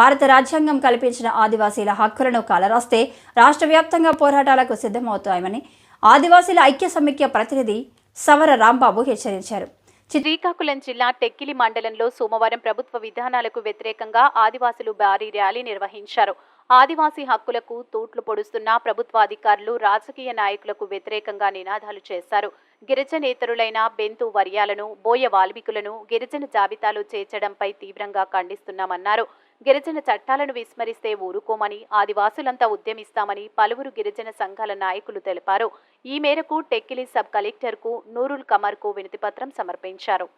భారత రాజ్యాంగం కల్పించిన ఆదివాసీల హక్కులను కలరాస్తే రాష్ట్ర వ్యాప్తంగా పోరాటాలకు సిద్ధమవుతాయని ఆదివాసీల ఐక్య సమైక్య ప్రతినిధి సవర రాంబాబు హెచ్చరించారు. శ్రీకాకుళం జిల్లా టెక్కిలి మండలంలో సోమవారం ప్రభుత్వ విధానాలకు వ్యతిరేకంగా ఆదివాసులు భారీ ర్యాలీ నిర్వహించారు. ఆదివాసీ హక్కులకు తూట్లు పొడుస్తున్న ప్రభుత్వ అధికారులు రాజకీయ నాయకులకు వ్యతిరేకంగా నినాదాలు చేశారు. గిరిజనేతరులైన బెంతు వర్యాలను బోయ వాల్మీకులను గిరిజన జాబితాలో చేర్చడంపై తీవ్రంగా ఖండిస్తున్నామన్నారు. గిరిజన చట్టాలను విస్మరిస్తే ఊరుకోమని ఆదివాసులంతా ఉద్యమిస్తామని పలువురు గిరిజన సంఘాల నాయకులు తెలిపారు. ఈ మేరకు టెక్కిలి సబ్ కలెక్టర్కు నూరుల్ కమర్కు వినతిపత్రం సమర్పించారు.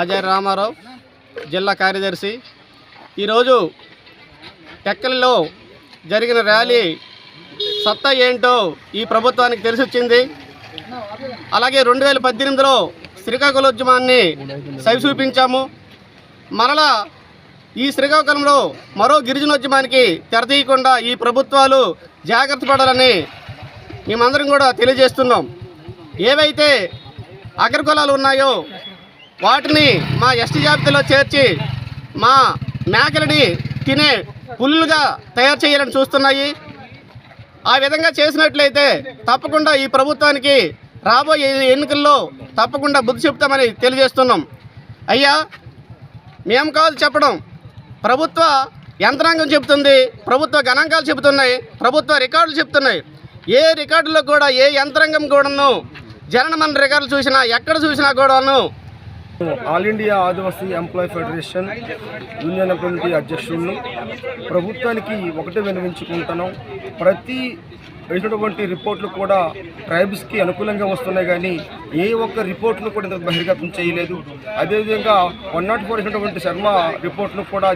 ఆచార్య రామారావు జిల్లా కార్యదర్శి. ఈరోజు టెక్కలిలో జరిగిన ర్యాలీ సత్తా ఏంటో ఈ ప్రభుత్వానికి తెలిసొచ్చింది. అలాగే రెండు వేల పద్దెనిమిదిలో శ్రీకాకుళోద్యమాన్ని సవి చూపించాము. మరలా ఈ శ్రీకాకుళంలో మరో గిరిజనోద్యమానికి తెరతీయకుండా ఈ ప్రభుత్వాలు జాగ్రత్త పడాలని మేమందరం కూడా తెలియజేస్తున్నాం. ఏవైతే అగ్రకులాలు ఉన్నాయో వాటిని మా ఎస్టీ జాబితాలో చేర్చి మా మేకలని తినే పుల్లుగా తయారు చేయాలని చూస్తున్నాయి. ఆ విధంగా చేసినట్లయితే తప్పకుండా ఈ ప్రభుత్వానికి రాబోయే ఎన్నికల్లో తప్పకుండా బుద్ధి చెప్తామని తెలియజేస్తున్నాం. అయ్యా మేము కాదు చెప్పడం. ప్రభుత్వ యంత్రాంగం చెబుతుంది ప్రభుత్వ గణాంకాలు చెబుతున్నాయి ప్రభుత్వ రికార్డులు చెప్తున్నాయి ఏ రికార్డులో కూడా ఏ యంత్రాంగం కూడాను జననమన రికార్డులు చూసినా ఎక్కడ చూసినా కూడాను all India Adivasi employee federation union committee అధ్యక్షులను ప్రభుత్వానికి ఒకటే వినవించుకుంటున్నాం ప్రతి వేసినటువంటి రిపోర్ట్లు కూడా ట్రైబ్స్కి అనుకూలంగా వస్తున్నాయి కానీ ఏ ఒక్క రిపోర్ట్ను కూడా ఇంత బహిర్గతం చేయలేదు. అదేవిధంగా వన్ నాట్ ఫోర్ వేసినటువంటి శర్మ రిపోర్ట్ను కూడా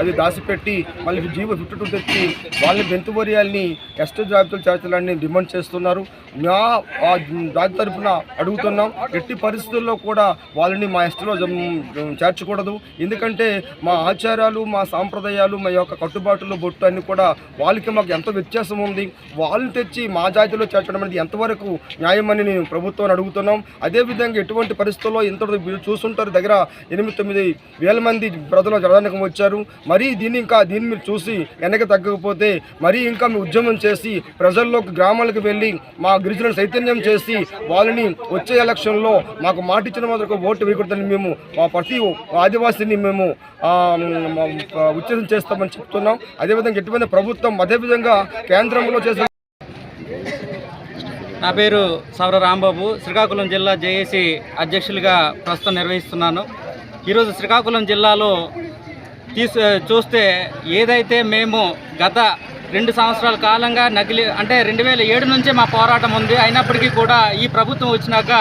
అది దాచిపెట్టి మళ్ళీ జీవో ఫిఫ్టీ టూ తెచ్చి వాళ్ళని బెంతువరియాల్ని ఎస్టీ జాబితాలు చేర్చాలని డిమాండ్ చేస్తున్నారు. మా దాని తరఫున అడుగుతున్నాం. ఎట్టి పరిస్థితుల్లో కూడా వాళ్ళని మా ఎస్టీలో చేర్చకూడదు. ఎందుకంటే మా ఆచారాలు మా సాంప్రదాయాలు మా యొక్క కట్టుబాట్లు బొట్టు అన్నీ కూడా వాళ్ళకి మాకు ఎంత వ్యత్యాసం ఉంది. వాళ్ళని తెచ్చి మా జాతిలో చేర్చడం అనేది ఎంతవరకు న్యాయమని నేను ప్రభుత్వాన్ని అడుగుతున్నాం. అదేవిధంగా ఎటువంటి పరిస్థితుల్లో ఇంత చూసుంటారు చూస్తుంటారు. దగ్గర ఎనిమిది తొమ్మిది వేల మంది ప్రజలు జరగడానికి వచ్చారు. మరీ దీన్ని ఇంకా దీన్ని మీరు చూసి వెనక తగ్గకపోతే మరీ ఇంకా మీ ఉద్యమం చేసి ప్రజల్లోకి గ్రామాలకు వెళ్ళి మా గిరిజనులు చైతన్యం చేసి వాళ్ళని వచ్చే ఎలక్షన్లో మాకు మాటిచ్చిన మాత్రం ఓటు వేయకూడదని మేము మా ప్రతి ఆదివాసీని మేము ఆ, చేస్తామని చెప్తున్నాం. అదేవిధంగా ఎటువంటి ప్రభుత్వం అదేవిధంగా కేంద్రంలో చేసిన నా పేరు సవర రాంబాబు. శ్రీకాకుళం జిల్లా జేఏసీ అధ్యక్షులుగా ప్రస్తుతం నిర్వహిస్తున్నాను. ఈరోజు శ్రీకాకుళం జిల్లాలో తీసు చూస్తే ఏదైతే మేము గత రెండు సంవత్సరాల కాలంగా నకిలీ అంటే రెండు వేల ఏడు నుంచే మా పోరాటం ఉంది. అయినప్పటికీ కూడా ఈ ప్రభుత్వం వచ్చినాక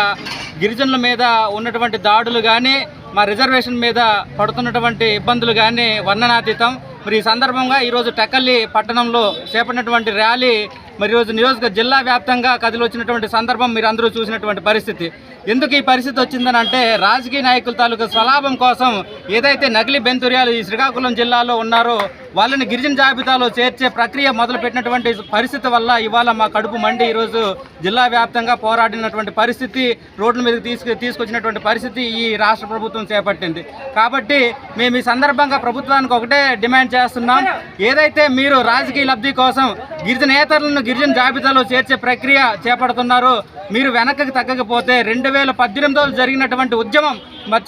గిరిజనుల మీద ఉన్నటువంటి దాడులు కానీ మా రిజర్వేషన్ మీద పడుతున్నటువంటి ఇబ్బందులు కానీ వర్ణనాతీతం. మరి ఈ సందర్భంగా ఈరోజు టెక్కల్లి పట్టణంలో చేపట్టినటువంటి ర్యాలీ మరి ఈరోజు నియోజక జిల్లా వ్యాప్తంగా కదిలి వచ్చినటువంటి సందర్భం మీరు అందరూ చూసినటువంటి పరిస్థితి. ఎందుకు ఈ పరిస్థితి వచ్చిందని అంటే రాజకీయ నాయకుల తాలూకు స్వలాభం కోసం ఏదైతే నకిలీ బెంతుర్యాలు ఈ శ్రీకాకుళం జిల్లాలో ఉన్నారో వాళ్ళని గిరిజన జాబితాలో చేర్చే ప్రక్రియ మొదలుపెట్టినటువంటి పరిస్థితి వల్ల ఇవాళ మా కడుపు మండి. ఈరోజు జిల్లా వ్యాప్తంగా పోరాడినటువంటి పరిస్థితి రోడ్ల మీదకి తీసుకు తీసుకొచ్చినటువంటి పరిస్థితి ఈ రాష్ట్ర ప్రభుత్వం చేపట్టింది. కాబట్టి మేము ఈ సందర్భంగా ప్రభుత్వానికి ఒకటే డిమాండ్ చేస్తున్నాం. ఏదైతే మీరు రాజకీయ లబ్ధి కోసం గిరిజనేతరులను గిరిజన జాబితాలో చేర్చే ప్రక్రియ చేపడుతున్నారో మీరు వెనక్కి తగ్గకపోతే రెండు వేల పద్దెనిమిదిలో జరిగినటువంటి ఉద్యమం మధ్య